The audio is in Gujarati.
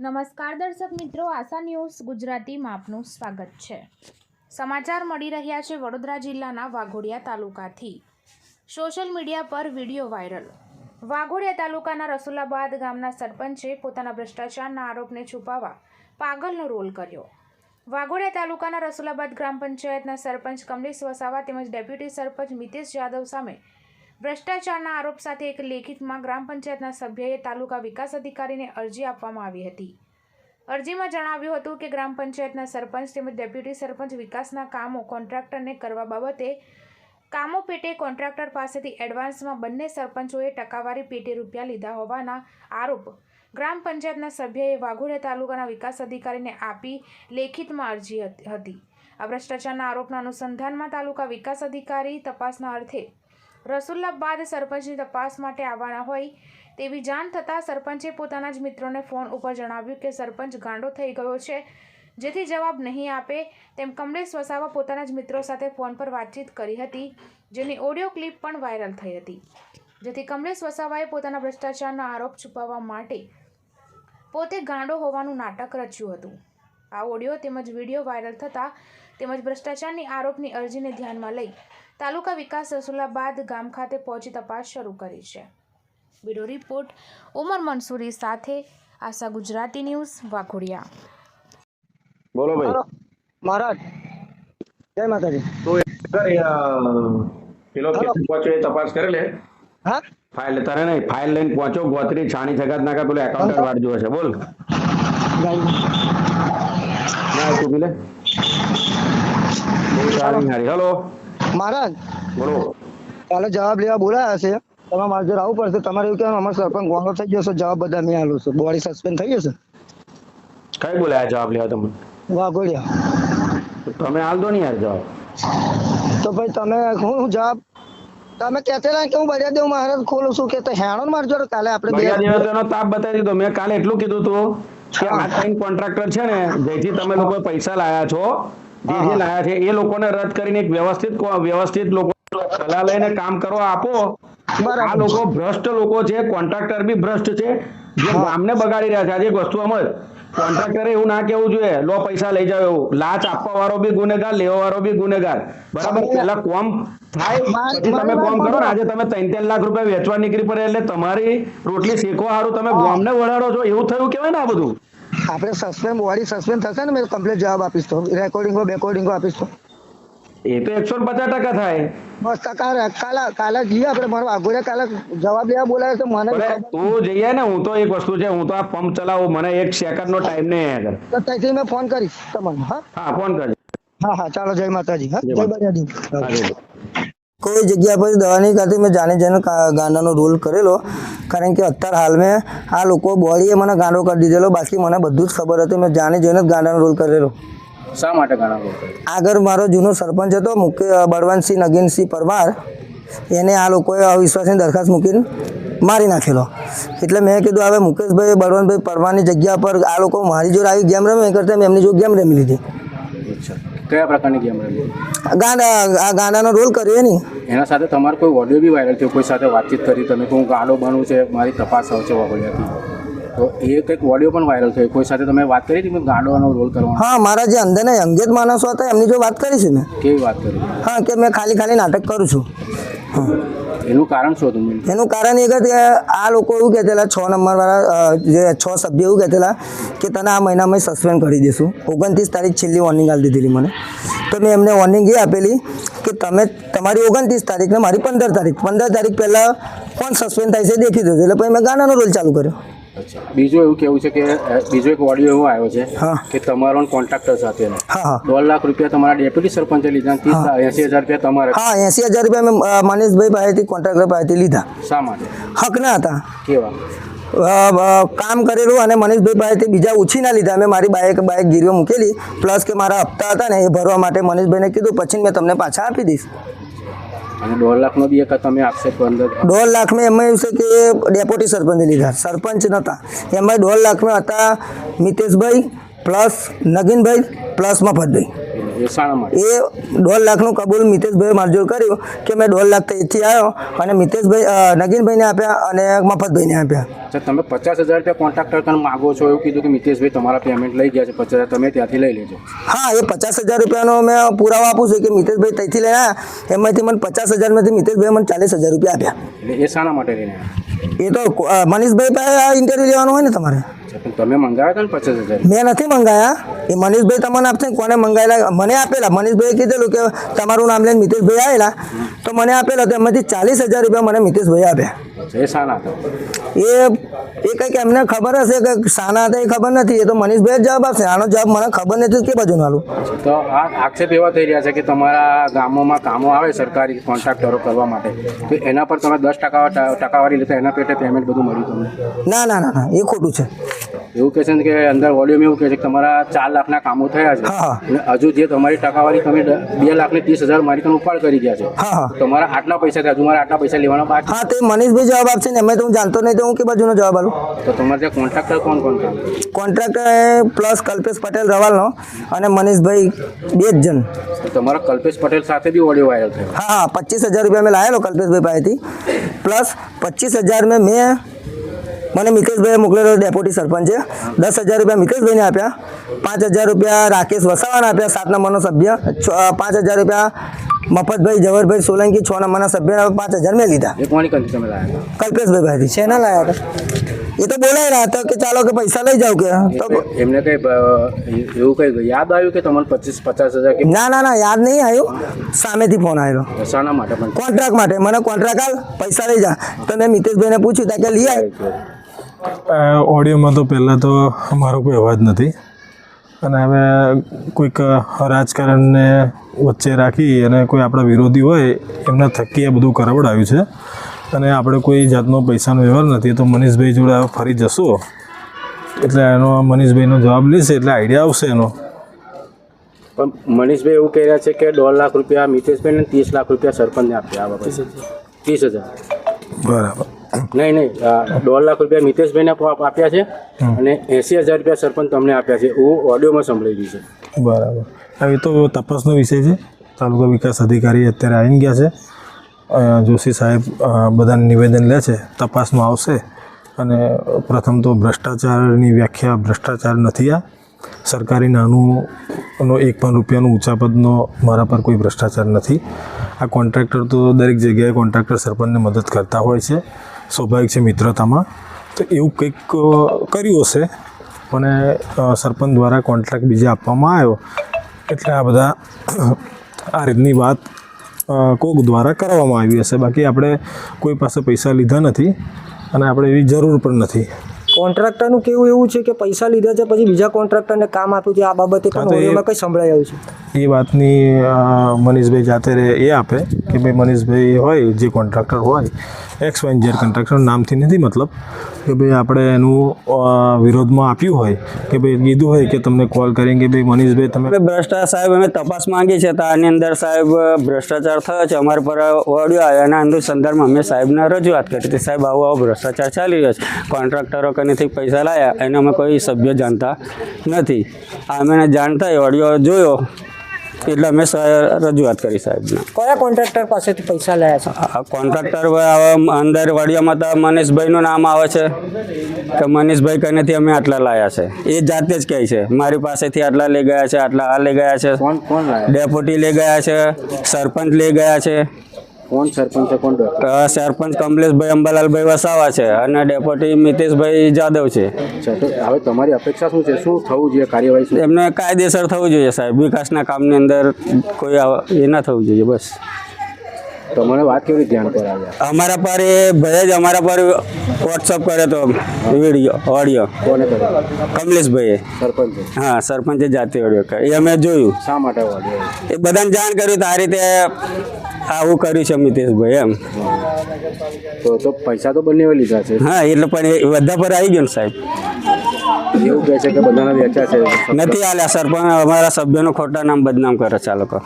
નમસ્કાર દર્શક મિત્રો, આશા ન્યૂઝ ગુજરાતીમાં આપનું સ્વાગત છે. સમાચાર મળી રહ્યા છે વડોદરા જિલ્લાના વાઘોડિયા તાલુકાથી. સોશિયલ મીડિયા પર વીડિયો વાયરલ. વાઘોડિયા તાલુકાના રસુલાબાદ ગામના સરપંચે પોતાના ભ્રષ્ટાચારના આરોપને છુપાવવા પાગલનો રોલ કર્યો. વાઘોડિયા તાલુકાના રસુલાબાદ ગ્રામ પંચાયતના સરપંચ કમલેશ વસાવા તેમજ ડેપ્યુટી સરપંચ મિતેશ જાદવ સામે ભ્રષ્ટાચારના આરોપ સાથે એક લેખિતમાં ગ્રામ પંચાયતના સભ્યએ તાલુકા વિકાસ અધિકારીને અરજી આપવામાં આવી હતી. અરજીમાં જણાવ્યું હતું કે ગ્રામ પંચાયતના સરપંચ તેમજ ડેપ્યુટી સરપંચ વિકાસના કામો કોન્ટ્રાક્ટરને કરવા બાબતે કામો પેટે કોન્ટ્રાક્ટર પાસેથી એડવાન્સમાં બંને સરપંચોએ ટકાવારી પેટે રૂપિયા લીધા હોવાના આરોપ ગ્રામ પંચાયતના સભ્યએ વાઘોડિયા તાલુકાના વિકાસ અધિકારીને આપી લેખિતમાં અરજી હતી. આ ભ્રષ્ટાચારના આરોપના અનુસંધાનમાં તાલુકા વિકાસ અધિકારી તપાસના અર્થે રસુલ્લાબાદ સરપંચની તપાસ માટે આવવાના હોય તેવી જાણ થતાં સરપંચે પોતાના જ મિત્રોને ફોન ઉપર જણાવ્યું કે સરપંચ ગાંડો થઈ ગયો છે, જેથી જવાબ નહીં આપે તેમ કમલેશ વસાવા પોતાના જ મિત્રો સાથે ફોન પર વાતચીત કરી હતી, જેની ઓડિયો ક્લિપ પણ વાયરલ થઈ હતી. જેથી કમલેશ વસાવાએ પોતાના ભ્રષ્ટાચારના આરોપ છુપાવવા માટે પોતે ગાંડો હોવાનું નાટક રચ્યું હતું. આ ઓડિયો તેમજ વીડિયો વાયરલ થતાં તેમજ ભ્રષ્ટાચારની આરોપની અરજીને ધ્યાનમાં લઈ તાલુકા વિકાસ રસુલાબાદ ગામ ખાતે પહોંચી તપાસ શરૂ કરી છે. બ્યુરો રિપોર્ટ ઉમર મંસૂરી સાથે આશા ગુજરાતી ન્યૂઝ વાઘોડિયા. બોલો ભાઈ. મહારાજ. જય માતાજી. તો પેલો પહોંચ્યો એ તપાસ કરી લે હા? ફાઇલ તારે નહીં ફાઇલ લઈને પહોંચો ગોત્રી છાણી છગાત નાખા પેલો એકાઉન્ટર વાળ જોવે છે બોલ ના તું લે. બહુ સારી હારી. હલો. મહારાજ. બોલો. કાલે જવાબ લેવા બોલાયા છે. તમે મારા જોડે આવવું પડશે. તમારે એવું કહેવાનું અમારો સરપંચ ગોંગો થઈ ગયો છે. જવાબ બધા મેં આલું છું. બોડી સસ્પેન્ડ થઈ જશે કઈ બોલાયા જવાબ લેવા તમે વાઘોડિયા. તો તમે હાલ દો ને યાર જવાબ. તો ભાઈ તમે હું જવાબ? તમે કહેતેલા કે હું બળિયા દેવ મહારાજ ખોલું છું કે તો હેણો ને મારા જોડે કાલે આપણે બે બળિયા દેવે તો તાપ બતાવી દીધો. મેં કાલે એટલું કીધું હતું કે આ કોન્ટ્રાક્ટર છે ને જેથી તમે લોકો પૈસા લાયા છો. જે જે લાયા છે એ લોકોને રદ કરીને એક વ્યવસ્થિત વ્યવસ્થિત લોકો સલાહ લઈને કામ કરવા આપો. આ લોકો ભ્રષ્ટ લોકો છે કોન્ટ્રાક્ટર બી ભ્રષ્ટ છે. જે ગામને બગાડી રહ્યા છે આજે વસ્તુ સમજ કોન્ટ્રાક્ટરે એવું ના કેવું જોઈએ. લો પૈસા લઈ જાવ એવું. લાચ આપવા વાળો બી ગુનેગાર લેવા વાળો બી ગુનેગાર. બરાબર? પેલા કોમ થાય પછી તમે કોમ કરો ને આજે તમે ત્રણ ત્રણ લાખ રૂપિયા વેચવા નીકળી પડે એટલે તમારી રોટલી શેકવા સારું તમે ગામને વળાડો છો. એવું થયું કેવાય ને આ બધું? આપણે સસ્પેન્ડ બોડી સસ્પેન્ડ થશે ને મેં કમ્પ્લીટ જવાબ આપીશ તો. રેકોર્ડિંગો બેકોર્ડિંગો આપીશ તો. એ તો એકસો પચાસ ટકા થાય. બસ તો કાલે કાલે જઈએ આપણે મારો આગોરે કાલે જવાબ લેવા બોલાવે છે મને તું જઈએ ને હું તો એક વસ્તુ છે હું તો આ પંપ ચલાવું મને એક સેકન્ડ નો ટાઈમ નહીં આગળ તો ત્યાંથી મેં ફોન કરીશ તમને હા? હા ફોન કરજો. હા હા ચાલો જય માતાજી હા? જય જય માતાજી. બળિયાદેવ હા, જય. કોઈ જગ્યા પર દવા નહીં કરતી મેં જાણે જાણે ગાંડાનો રોલ કરેલો. કારણ કે અત્યારે હાલ મેં આ લોકો બોડીએ મને ગાંડો કરી દીધેલો. બાકી મને બધું જ ખબર હતી. મેં જાણી જોઈને જ ગાંડાનો રોલ કરેલો. શા માટે આગળ મારો જૂનો સરપંચ હતો મુખ્ય બળવંતસિંહ નગીનસિંહ પરમાર. એને આ લોકોએ અવિશ્વાસની દરખાસ્ત મૂકીને મારી નાખેલો. એટલે મેં કીધું હવે મુકેશભાઈ બળવંતભાઈ પરમારની જગ્યા પર આ લોકો મારી જોડે આવી ગેમ રમે. એ કરતાં મેં એમની જો ગેમ રમી લીધી. કયા પ્રકારની ગેમ રમી? ગાંડા આ ગાંડાનો રોલ કર્યો નહીં એના સાથે તમારો કોઈ ઓડિયો બી વાયરલ થયો કોઈ સાથે વાતચીત કરી તમે કે હું ગાડો બનવું છે મારી તપાસ આવશે વાગોડિયાથી તો એ કંઈક ઓડિયો પણ વાયરલ થયો કોઈ સાથે તમે વાત કરી હતી ગાંડોનો રોલ કરવાનો? હા મારા જે અંદરના અંગેજ માણસો હતા એમની જો વાત કરી છે મેં કેવી વાત કરી? હા કે મેં ખાલી ખાલી નાટક કરું છું. એનું કારણ શું હતું એનું કારણ એ જ કે આ લોકો એવું કહેતેલા છ નંબરવાળા જે છ સભ્ય એવું કહેતેલા કે તને આ મહિનામાં સસ્પેન્ડ કરી દઈશું ઓગણત્રીસ તારીખ છેલ્લી વોર્નિંગ આપી દીધેલી મને. તો મેં એમને વોર્નિંગ એ આપેલી કે તમે તમારી ઓગણત્રીસ તારીખ ને મારી પંદર તારીખ. પંદર તારીખ પહેલાં કોણ સસ્પેન્ડ થાય છે દેખી દો એટલે પછી મેં ગાનાનો રોલ ચાલુ કર્યો. બીજું એવું કેવું છે કે બીજો એક ઓડિયો એવો આવ્યો છે. કે તમારો કોન્ટ્રાક્ટર સાથેનો દોઢ લાખ રૂપિયા તમારા ડેપ્યુટી સરપંચે લીધા એસી હજાર રૂપિયા તમારે. હા એંસી હજાર રૂપિયા મેં માનેશભાઈ મનીષભાઈ પાસેથી કોન્ટ્રાક્ટર પાસેથી લીધા. શા માટે? હકના હતા. કેવા? કામ કરેલું અને મનીષભાઈ પાસેથી બીજા ઉછીના લીધા. મેં મારી બાઇક બાઇક ગીરીઓ મૂકેલી. પ્લસ કે મારા હપ્તા હતા ને એ ભરવા માટે મનીષભાઈને કીધું. પછી મેં તમને પાછા આપી દઈશ. અને દોઢ લાખનો બી એક તમે આક્ષેપ અંદર. દોઢ એમાં એવું છે કે ડેપ્યુટી સરપંચે લીધા. સરપંચ નહોતા. એમાં દોઢ લાખમાં હતા મિતેશભાઈ, પ્લસ નગીનભાઈ, પ્લસ મફતભાઈ. એ એ દોઢ લાખનું કબૂલ મિતેશભાઈ મારજોર કર્યું કે મેં દોઢ લાખ ત્યાંથી આવ્યો અને મિતેશભાઈ નગીનભાઈને આપ્યા અને મફતભાઈને આપ્યા. તમે પચાસ હજાર રૂપિયા કોન્ટ્રાક્ટર કણ માગો છો એવું કીધું કે મિતેશભાઈ તમારા પેમેન્ટ લઈ ગયા છે પચાસ તમે ત્યાંથી લઈ લેજો. હા એ પચાસ હજાર રૂપિયાનો મેં પુરાવો આપું છું કે મિતેશભાઈ ત્યાંથી લઈને આવ્યા એમાંથી મને પચાસ હજારમાંથી મિતેશભાઈ મને ચાલીસ હજાર રૂપિયા આપ્યા. એ શાના માટે લઈને એ તો મનીષભાઈ પાસે ઇન્ટરવ્યૂ લેવાનું હોય ને તમારે? તમે મંગાવ્યા હતા ને પચાસ હજાર? મેં નથી મંગાયા. એ મનીષભાઈ તમને આપશે કોને મંગાયેલા? મને આપેલા. મનીષભાઈએ કીધેલું કે તમારું નામ લઈને મિતેશભાઈ આવેલા. તો મને આપેલા તો એમાંથી ચાલીસ હજાર રૂપિયા મને મિતેશભાઈ આપ્યા. એ એ કંઈક એમને ખબર હશે કે શાના હતા એ ખબર નથી. એ તો મનીષભાઈ જ જવાબ આપશે. આનો જવાબ મને ખબર નથી કે બાજુ નાલું તો આ આક્ષેપ એવા થઈ રહ્યા છે કે તમારા ગામોમાં કામો આવે સરકારી કોન્ટ્રાક્ટરો કરવા માટે તો એના પર તમે દસ ટકા ટકાવારી લેતા એના પેટે પેમેન્ટ બધું મળ્યું તમને? ના ના ના ના. એ ખોટું છે. એવું કહે છે ને કે અંદર વોલ્યુમ એવું કહે છે કે તમારા ચાર લાખના કામો થયા છે. અને હજુ જે તમારી ટકાવારી તમે બે લાખ ને ત્રીસ હજાર મારી તમે ઉપાડ કરી ગયા છે. તમારા આટલા પૈસા હજુ મારા આટલા પૈસા લેવાના બાકી હા તે મનીષભાઈ જવાબ આપશે ને અમે તો હું જાણતો નહીં તો હું કે બાજુનો જવાબ આલું તો તમારે ત્યાં કોન્ટ્રાક્ટર કોણ કોણ કોન્ટ્રાક્ટર પ્લસ કલ્પેશ પટેલ રવાલનો અને મનીષભાઈ બે જ જણ. તમારા કલ્પેશ પટેલ સાથે બી ઓડિયો વાયરલ થયો. હા હા પચીસ હજાર રૂપિયા મેં લાવેલો કલ્પેશભાઈ પાસેથી. પ્લસ પચીસ હજાર મેં મેં મને મિતેશભાઈએ મોકલેલો ડેપ્યુટી સરપંચે. દસ હજાર રૂપિયા મિતેશભાઈને આપ્યા. પાંચ હજાર રૂપિયા રાકેશ વસાવાને આપ્યા સાત નંબરનો સભ્ય. છ- પાંચ હજાર રૂપિયા મફતભાઈ જવહરભાઈ સોલંકી છ નંબરના સભ્યના પાંચ હજાર મેં લીધા. એ કોની કંથી તમે લાવ્યા કલ્પેશભાઈ પાસેથી શેના લાયા હતા? એ તો બોલાય રહ્યા હતા કે ચાલો કે પૈસા લઈ જાઓ કે. તો એમને કઈ બ- એવું કઈ યાદ આવ્યું કે તમારે પચીસ પચાસ હજાર કે ના ના ના યાદ નહીં આવ્યું. સામેથી ફોન આવેલો. શાના માટે પણ કોન્ટ્રાક્ટ માટે. મને કોન્ટ્રાક્ટ આલ પૈસા લઈ જા. તો મેં મિતેશભાઈને પૂછ્યું ત્યાં કે લઈ આવ આ ઓડિયોમાં તો પહેલાં તો મારો કોઈ અવાજ નથી. અને હવે કોઈક રાજકારણને વચ્ચે રાખી અને કોઈ આપણા વિરોધી હોય એમના થકી આ બધું કરાવડાવ્યું છે. અને આપણે કોઈ જાતનો પૈસાનો વ્યવહાર નથી તો મનીષભાઈ જોડે ફરી જશો? એટલે એનો મનીષભાઈનો જવાબ લેશે એટલે આઈડિયા આવશે એનો. પણ મનીષભાઈ એવું કહી રહ્યા છે કે દોઢ લાખ રૂપિયા મિતેશભાઈને ત્રીસ લાખ રૂપિયા સરપંચને આપ્યા આ બાબતે. ત્રીસ હજાર. બરાબર. નહીં નહીં દોઢ લાખ રૂપિયા મિતેશભાઈને આપ્યા છે અને એંસી હજાર રૂપિયા સરપંચ તમને આપ્યા છે. એવું ઓડિયોમાં સંભળાઈ ગયું છે. બરાબર. હવે એ તો તપાસનો વિષય છે. તાલુકા વિકાસ અધિકારી અત્યારે આવીને ગયા છે. જોશી સાહેબ બધાને નિવેદન લે છે. તપાસમાં આવશે. અને પ્રથમ તો ભ્રષ્ટાચારની વ્યાખ્યા ભ્રષ્ટાચાર નથી આ. સરકારી નાનું એક પણ રૂપિયાનું ઊંચા પદનો મારા પર કોઈ ભ્રષ્ટાચાર નથી. આ કોન્ટ્રાક્ટર તો દરેક જગ્યાએ કોન્ટ્રાક્ટર સરપંચને મદદ કરતા હોય છે. સ્વાભાવિક છે મિત્રતામાં. તો એવું કંઈક કર્યું હશે. મને સરપંચ દ્વારા કોન્ટ્રાક્ટ બીજે આપવામાં આવ્યો. એટલે આ બધા આ રીતની વાત કોક દ્વારા કરવામાં આવી હશે. બાકી આપણે કોઈ પાસે પૈસા લીધા નથી અને આપણે એવી જરૂર પણ નથી. કોન્ટ્રાક્ટરનું કેવું એવું છે કે પૈસા લીધા છે પછી બીજા કોન્ટ્રાક્ટરને કામ આપ્યું છે આ બાબતે પણ તો એ- ઓડિયોમાં કંઈ સંભળાઈ આવ્યું છે? એ વાતની મનીષભાઈ જાતે રહે એ આપે કે ભાઈ મનીષભાઈ હોય જે કોન્ટ્રાક્ટર હોય એક્સ વાય ઝેડ કોન્ટ્રાક્ટર નામથી નથી મતલબ કે ભાઈ આપણે એનું વિરોધમાં આપ્યું હોય કે ભાઈ કીધું હોય કે તમને કોલ કરીને કે ભાઈ મનીષભાઈ તમે ભ્રષ્ટાચાર સાહેબ અમે તપાસ માંગી છે તો આની અંદર સાહેબ ભ્રષ્ટાચાર થયો છે અમારા પર ઓડિયો આવ્યો. એના અંદર સંદર્ભમાં અમે સાહેબને રજૂઆત કરી હતી. સાહેબ આવો આવો ભ્રષ્ટાચાર ચાલી રહ્યો છે. કોન્ટ્રાક્ટરો કનેથી પૈસા લાયા. એને અમે કોઈ સભ્ય જાણતા નથી. આ અમે જાણતા એ ઓડિયો જોયો. એટલે અમે રજૂઆત કરી સાહેબને. કયા કોન્ટ્રાક્ટર પાસેથી પૈસા લાયા છે? કોન્ટ્રાક્ટર અંદર વડિયામાં તો મનીષભાઈનું નામ આવે છે. કે મનીષભાઈ કનેથી અમે આટલા લાયા છે. એ જાતે જ કહે છે મારી પાસેથી આટલા લઈ ગયા છે આટલા આ લઈ ગયા છે. કોણ કોણ ડેપ્યુટી લઈ ગયા છે સરપંચ લઈ ગયા છે. કોણ સરપંચ કોણ સરપંચ કમલેશભાઈ અંબાલાલભાઈ વસાવા છે અને ડેપ્યુટી મિતેશભાઈ જાદવ છે. હવે તમારી અપેક્ષા શું છે? શું થવું જોઈએ કાર્યવાહી એમને કાયદેસર થવું જોઈએ સાહેબ. વિકાસના કામની અંદર કોઈ એ ના થવું જોઈએ બસ. તમારે વાત કેવી ધ્યાન અમારા પર એ ભાઈ જ અમારા પર વોટ્સઅપ કર્યો તો વીડિયો ઓડિયો કોને કર્યો કમલેશભાઈએ. સરપંચ. હા સરપંચે જાતે ઓડિયો કર્યો એ અમે જોયું. શા માટે વાગ્યો એ બધાને જાણ કર્યું તો આ રીતે આવું કર્યું છે મિતેશભાઈ એમ. તો તો પૈસા તો બંને લીધા છે. હા એટલે પણ બધા પર આવી ગયો ને સાહેબ. એવું કહે છે કે બધાના વેચા છે. નથી આલ્યા સરપંચ અમારા સભ્યનું ખોટા નામ બદનામ કરે છે આ લોકો.